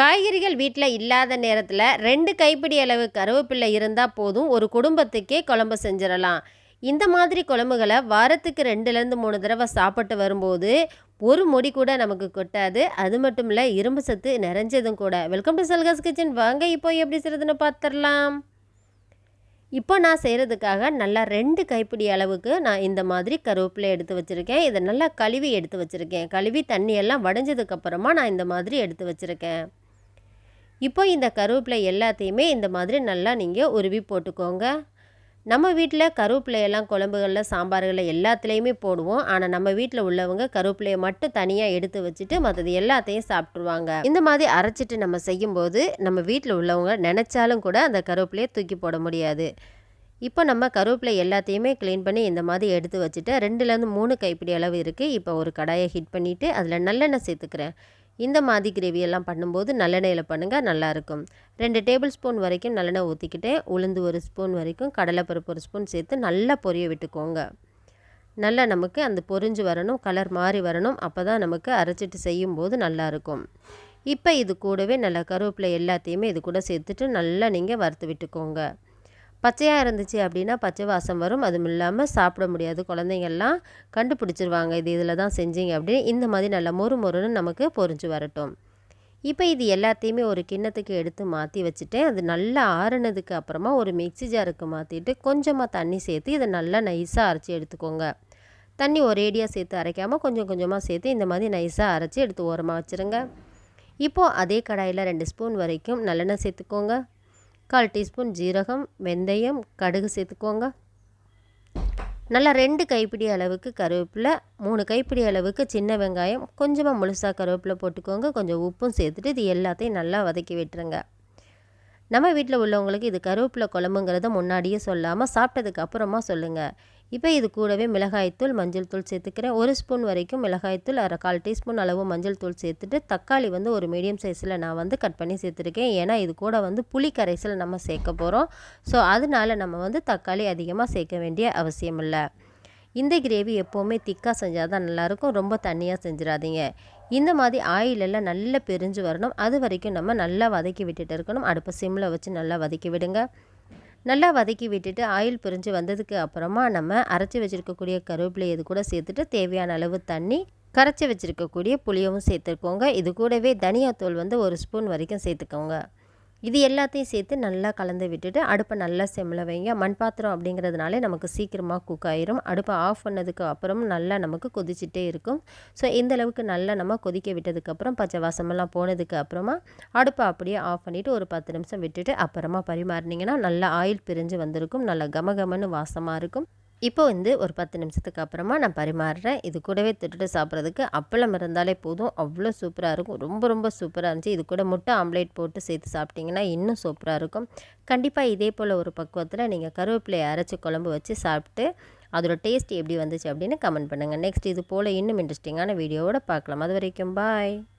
காய்கறிகள் வீட்டில் இல்லாத நேரத்தில் ரெண்டு கைப்பிடி அளவு கருவேப்பிள்ளை இருந்தால் போதும் ஒரு குடும்பத்துக்கே குழம்பு செஞ்சிடலாம் இந்த மாதிரி குழம்புகளை வாரத்துக்கு ரெண்டுலேருந்து மூணு தடவை சாப்பிட்டு வரும்போது ஒரு முடி கூட நமக்கு கொட்டாது. அது மட்டும் இல்லை இரும்பு சத்து நிறைஞ்சதும் கூட. வெல்கம் டு சல்காஸ் கிச்சன் வாங்க இப்போ எப்படி செய்கிறதுன்னு பார்த்துடலாம் இப்போ நான் செய்கிறதுக்காக நல்லா ரெண்டு கைப்பிடி அளவுக்கு நான் இந்த மாதிரி கருவேப்பிலை எடுத்து வச்சுருக்கேன். இதை நல்லா கழுவி எடுத்து வச்சுருக்கேன். கழுவி தண்ணியெல்லாம் வடைஞ்சதுக்கப்புறமா நான் இந்த மாதிரி எடுத்து வச்சுருக்கேன். இப்போ இந்த கருவேப்பிலை எல்லாத்தையுமே இந்த மாதிரி நல்லா நீங்கள் உருவி போட்டுக்கோங்க. நம்ம வீட்டில் கருவேப்பிலையெல்லாம் குழம்புகளில் சாம்பார்களில் எல்லாத்துலேயுமே போடுவோம். ஆனால் நம்ம வீட்டில் உள்ளவங்க கருவேப்பிலையை மட்டும் தனியாக எடுத்து வச்சுட்டு மற்றது எல்லாத்தையும் சாப்பிட்ருவாங்க இந்த மாதிரி அரைச்சிட்டு நம்ம செய்யும்போது நம்ம வீட்டில் உள்ளவங்க நினச்சாலும் கூட அந்த கருவேப்பிலையை தூக்கி போட முடியாது. இப்போ நம்ம கருவேப்பிலை எல்லாத்தையுமே க்ளீன் பண்ணி இந்த மாதிரி எடுத்து வச்சுட்டு ரெண்டுலேருந்து மூணு கைப்பிடி அளவு இருக்குது இப்போ ஒரு கடாயை ஹீட் பண்ணிவிட்டு அதில் நல்லெண்ணெய் சேர்த்துக்கிறேன். இந்த மாதிரி கிரேவியெல்லாம் பண்ணும்போது நல்லெண்ணெயில் பண்ணுங்கள் நல்லாயிருக்கும் ரெண்டு டேபிள் ஸ்பூன் வரைக்கும் நல்லெண்ணெய் ஊற்றிக்கிட்டேன் உளுந்து ஒரு ஸ்பூன் வரைக்கும் கடலைப்பருப்பு ஒரு ஸ்பூன் சேர்த்து நல்லா பொரிய விட்டுக்கோங்க. நல்லா நமக்கு அந்த பொரிஞ்சு வரணும் கலர் மாறி வரணும் அப்போ தான் நமக்கு அரைச்சிட்டு செய்யும்போது நல்லாயிருக்கும் இப்போ இது கூடவே நல்லா கருவேப்பிலை எல்லாத்தையுமே இது கூட சேர்த்துட்டு நல்லா நீங்கள் வறுத்து விட்டுக்கோங்க. பச்சையாக இருந்துச்சு அப்படின்னா பச்சை வாசம் வரும். அதுவும் இல்லாமல் சாப்பிட முடியாது. குழந்தைங்கள்லாம் கண்டுபிடிச்சிருவாங்க இது இதில் தான் செஞ்சீங்க அப்படின்னு. இந்த மாதிரி நல்லா மொறு மொறுன்னு நமக்கு பொறிஞ்சு வரட்டும். இப்போ இது எல்லாத்தையுமே ஒரு கிண்ணத்துக்கு எடுத்து மாற்றி வச்சுட்டேன். அது நல்லா ஆறுனதுக்கு அப்புறமா ஒரு மிக்சி ஜாருக்கு மாற்றிட்டு கொஞ்சமாக தண்ணி சேர்த்து இதை நல்லா நைஸாக அரைச்சி எடுத்துக்கோங்க. தண்ணி ஒரேடியாக சேர்த்து அரைக்காமல் கொஞ்சம் கொஞ்சமாக சேர்த்து இந்த மாதிரி நைஸாக அரைச்சி எடுத்து ஓரமாக வச்சுருங்க. இப்போது அதே கடாயில் ரெண்டு ஸ்பூன் வரைக்கும் நல்லெண்ணெய் சேர்த்துக்கோங்க. கால் டீஸ்பூன் ஜீரகம் வெந்தயம் கடுகு சேர்த்துக்கோங்க. நல்லா ரெண்டு கைப்பிடி அளவுக்கு கருவேப்பிலை மூணு கைப்பிடி அளவுக்கு சின்ன வெங்காயம் கொஞ்சமாக முழுசாக கருவேப்பிலை போட்டுக்கோங்க. கொஞ்சம் உப்பும் சேர்த்துட்டு இது எல்லாத்தையும் நல்லா வதக்கி விட்டுருங்க. நம்ம வீட்டில் உள்ளவங்களுக்கு இது கருவேப்பிலை குழம்புங்கிறத முன்னாடியே சொல்லாமல் சாப்பிட்டதுக்கு அப்புறமா சொல்லுங்கள் இப்போ இது கூடவே மிளகாய்த்தூள் மஞ்சள் தூள் சேர்த்துக்கிறேன். ஒரு ஸ்பூன் வரைக்கும் மிளகாய்த்தூள் அரை கால் டீஸ்பூன் அளவு மஞ்சள் தூள் சேர்த்துட்டு தக்காளி வந்து ஒரு மீடியம் சைஸில் நான் வந்து கட் பண்ணி சேர்த்துருக்கேன். ஏன்னா இது கூட வந்து புளி கரைசல் நம்ம சேர்க்க போகிறோம் ஸோ அதனால நம்ம வந்து தக்காளி அதிகமாக சேர்க்க வேண்டிய அவசியம் இல்லை. இந்த கிரேவி எப்போவுமே திக்காக செஞ்சால் தான் நல்லாயிருக்கும். ரொம்ப தண்ணியாக செஞ்சிடாதீங்க. இந்த மாதிரி ஆயிலெல்லாம் நல்லா பிரிஞ்சு வரணும். அது வரைக்கும் நம்ம நல்லா வதக்கி விட்டுட்டு இருக்கணும். அடுப்பை சிம்மில் வச்சு நல்லா வதக்கி விடுங்க. நல்லா வதக்கி விட்டுட்டு ஆயில் பிரிஞ்சு வந்ததுக்கு அப்புறமா நம்ம அரைச்சி வச்சுருக்கக்கூடிய கருவேப்பிலை இது கூட சேர்த்துட்டு தேவையான அளவு தண்ணி கரைச்சி வச்சுருக்கக்கூடிய புளியவும் சேர்த்துக்கோங்க. இது கூடவே தனியாத்தூள் வந்து ஒரு ஸ்பூன் வரைக்கும் சேர்த்துக்கோங்க. இது எல்லாத்தையும் சேர்த்து நல்லா கலந்து விட்டுட்டு அடுப்பை நல்லா செம்மில் வைங்க. மண் பாத்திரம் அப்படிங்கிறதுனாலே நமக்கு சீக்கிரமாக குக் ஆயிரும். அடுப்பை ஆஃப் பண்ணதுக்கு அப்புறம் நல்லா நமக்கு கொதிச்சுட்டே இருக்கும். ஸோ இந்த அளவுக்கு நல்லா நம்ம கொதிக்க விட்டதுக்கப்புறம் பச்சை வாசமெல்லாம் போனதுக்கு அப்புறமா அடுப்பை அப்படியே ஆஃப் பண்ணிவிட்டு ஒரு பத்து நிமிஷம் விட்டுட்டு அப்புறமா பரிமாறினீங்கன்னா நல்லா ஆயில் பிரிஞ்சு வந்திருக்கும். நல்லா கமகமன்னு வாசமாக இருக்கும். இப்போ வந்து ஒரு பத்து நிமிஷத்துக்கு அப்புறமா நான் பரிமாறுறேன். இது கூடவே தொட்டுட்டு சாப்பிட்றதுக்கு அப்பளம் இருந்தாலே போதும். அவ்வளோ சூப்பராக இருக்கும். ரொம்ப ரொம்ப சூப்பராக இருந்துச்சு. இது கூட முட்டை ஆம்லேட் போட்டு சேர்த்து சாப்பிட்டிங்கன்னா இன்னும் சூப்பராக இருக்கும். கண்டிப்பாக இதே போல் ஒரு பக்குவத்தில் நீங்கள் கருவேப்பிலையை அரைச்சி குழம்பு வச்சு சாப்பிட்டு அதோட டேஸ்ட் எப்படி வந்துச்சு அப்படின்னு கமெண்ட் பண்ணுங்கள் நெக்ஸ்ட் இது போல் இன்னும் இன்ட்ரெஸ்டிங்கான வீடியோவோட பார்க்கலாம். அது வரைக்கும் பாய்.